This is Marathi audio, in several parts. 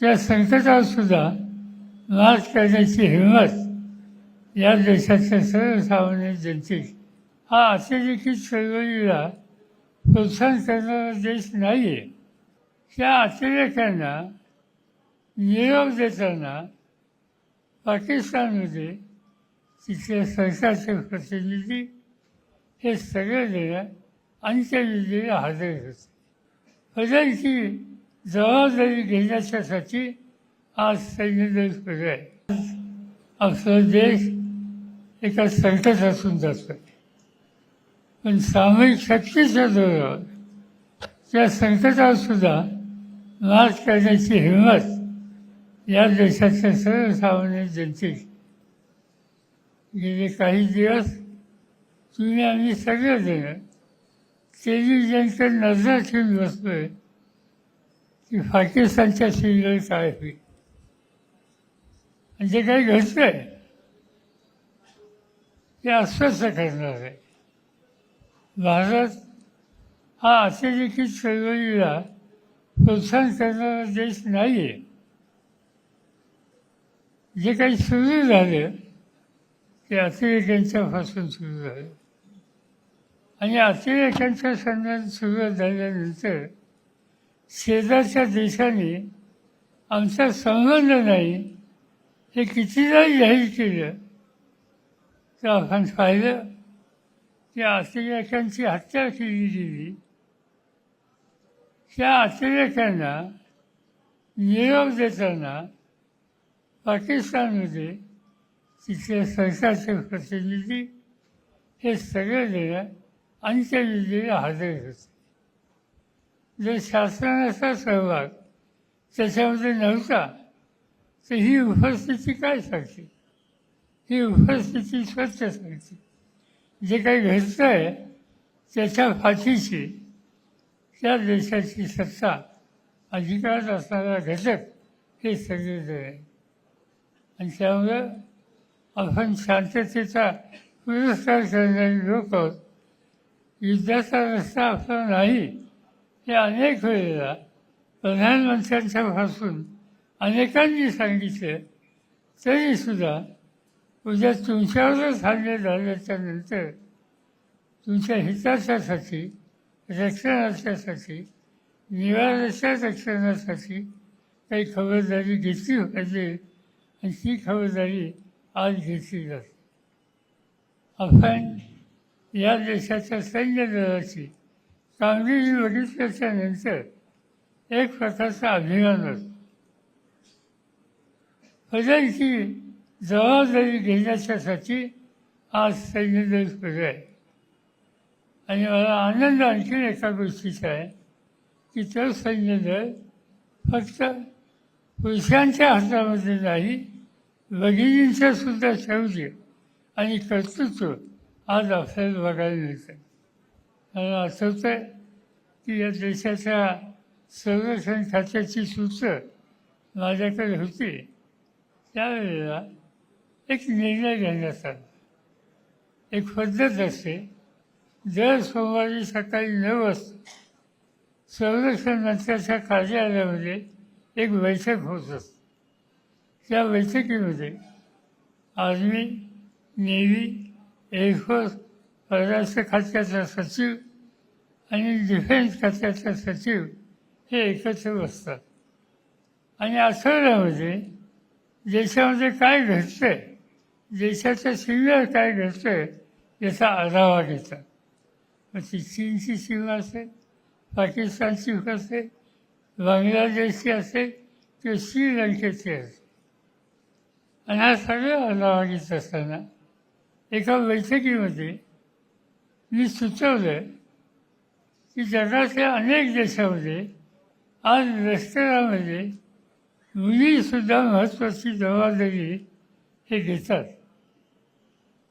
त्या संकटावर सुद्धा मात करण्याची हिंमत या देशाच्या सर्वसामान्य जनतेची. हा अतिरेकी चळवळीला प्रोत्साहन करणारा देश नाही आहे त्या अतिरेक्यांना निरोप देताना पाकिस्तानमध्ये तिथल्या सरकारचे प्रतिनिधी हे सगळे जण अंत्यविधीला हजर होते. की जबाबदारी घेण्याच्यासाठी आज सैन्यदल पुढे आहे. आपला देश एका संकटातून जातोय. पण सामूहिक शक्तीच्या जोरावर त्या संकटावर सुद्धा मात करण्याची हिंमत या देशाच्या सर्वसामान्य जनतेची. गेले काही दिवस तुम्ही आम्ही सगळेजण टेलिव्हिजनकडे नजर ठेवून बसतोय की पाकिस्तानच्या सीमेवर काय होईल आणि जे काही घडतंय ते अस्वस्थ करणार आहे. भारत हा अतिरेकी चळवळीला प्रोत्साहन करणारा देश नाही आहे जे काही सुरू झालं ते अतिरेक्यांच्यापासून सुरू झालं. आणि अतिरेक्यांच्या संदर्भात सुरू झाल्यानंतर शेजारच्या देशाने आमचा संबंध नाही हे कितीदा जाहीर केलं. तर आपण पाहिलं की अतिरेक्यांची हत्या केली गेली. त्या अतिरेक्यांना निरोप देताना पाकिस्तानमध्ये तिथल्या सरकारचे प्रतिनिधी हे सगळे सगळेजण अंत्यविधीला हजर होते. जर शासनाचा सहभाग त्याच्यामध्ये नव्हता तर ही उपस्थिती काय सांगते? ही उपस्थिती स्वच्छ सांगते. जे काही घडतं आहे त्याच्या फाशीची त्या देशाची सत्ता अधिकारात असणारा घटक हे सगळे आहे. आणि त्यामुळं आपण शांततेचा पुरस्कार करणारी लोक आहोत युद्धाचा रस्ता आपला नाही हे अनेक वेळेला प्रधानमंत्र्यांच्यापासून अनेकांनी सांगितलं. तरीसुद्धा उद्या तुमच्यावरच हल्ले झाल्याच्यानंतर तुमच्या हिताच्यासाठी रक्षणाच्यासाठी निवाराच्या रक्षणासाठी काही खबरदारी घेतली पाहिजे आणि ती खबरदारी आज घेतली जाते. आपण या देशाच्या सैन्य दलाची गांधीजी बघितल्याच्या नंतर एक प्रकारचा अभिमान असतो प्रजांची जबाबदारी घेण्याच्यासाठी आज सैन्यदल पुढे आहे आणि मला आनंद आणखीन एका गोष्टीचा आहे की तो सैन्यदल फक्त पुरुषांच्या हातामध्ये नाही भगिनींच्या सुद्धा शौर्य आणि कर्तृत्व आज आपल्याला बघायला मिळतं. मला आठवतं आहे की या देशाच्या संरक्षण खात्याची सूत्र माझ्याकडे होती. त्यावेळेला एक निर्णय घेण्यात आला. एक पद्धत असते. दर सोमवारी सकाळी नऊ वाजता संरक्षण मंत्र्याच्या कार्यालयामध्ये एक बैठक होत असते. त्या बैठकीमध्ये आर्मी नेव्ही एअरफोर्स परराष्ट्र खात्याचा सचिव आणि डिफेन्स खात्याचे सचिव हे एकत्र बसतात आणि आठवड्यामध्ये म्हणजे देशामध्ये काय घडतंय देशाच्या सीमेवर काय घडतंय याचा आढावा घेतात. मग ती चीनची सीमा असेल पाकिस्तानची असेल बांगलादेशची असेल किंवा श्रीलंकेची असेल. आणि हा सगळा आढावा घेत असताना एका बैठकीमध्ये मी सुचवलं की जगातले अनेक देशामध्ये आज लष्करामध्ये मुलीसुद्धा महत्त्वाची जबाबदारी हे घेतात.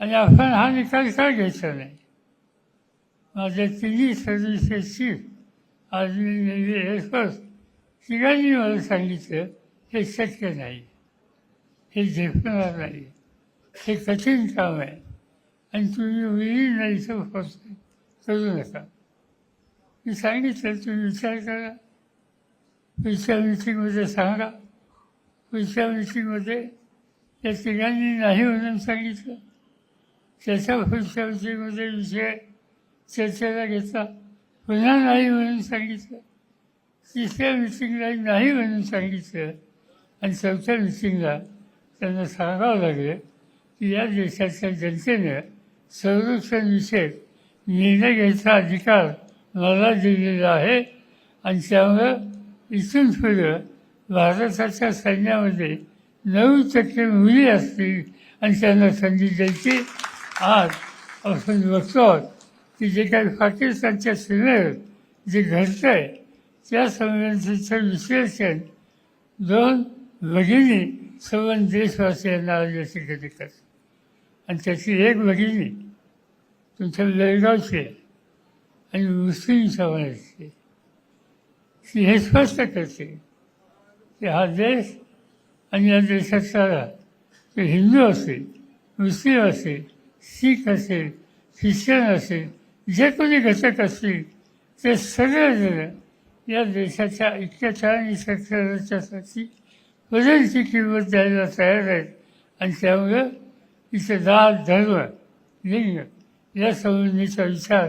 आणि आपण हा निकाल का घ्यायचा नाही? माझ्या तिन्ही services chief army navy air force तिघांनी मला सांगितलं हे शक्य नाही. हे झेपणार नाही. हे कठीण काम आहे. आणि तुम्ही वेळी नाही फोर्स करू नका. मी सांगितलं तुम्ही विचार करा. विचार मिटिंगमध्ये सांगा. विचार मिटिंगमध्ये या तिघांनी नाही म्हणून सांगितलं. त्याच्या पुढच्या मिटिंगमध्ये विषय चर्चेला घेतला. पुन्हा नाही म्हणून सांगितलं. तिसऱ्या मिटिंगला नाही म्हणून सांगितलं. आणि चौथ्या मिटिंगला त्यांना सांगावं लागलं की या देशाच्या जनतेनं संरक्षणविषयक निर्णय घ्यायचा अधिकार मला दिलेला आहे. आणि त्यामुळं इथून पुढं भारताच्या सैन्यामध्ये नऊ टक्के मुली असतील आणि त्यांना संधी द्यायची. आज आपण बघतो आहोत की जे काही पाकिस्तानच्या सीमेवर जे घडतं आहे त्या संवेदनतेचं विश्लेषण दोन भगिनी संबंध देशवासियांना आज या ठिकाणी करतात. आणि त्याची एक भगिनी तुमच्या बेळगावची आहे. आणि मुस्लिम समाजाचे ती हे स्पष्ट करते की हा देश आणि या देशात देशाचा ते हिंदू असेल मुस्लिम असेल शीख असेल ख्रिश्चन असेल जे कोणी घटक असतील ते सगळेजण या देशाच्या ऐक्याच्या आणि संरक्षणाच्यासाठी बदलची किंमत द्यायला तयार आहेत. आणि त्यामुळं इथे जात धर्म लिंग या संबंधीचा विचार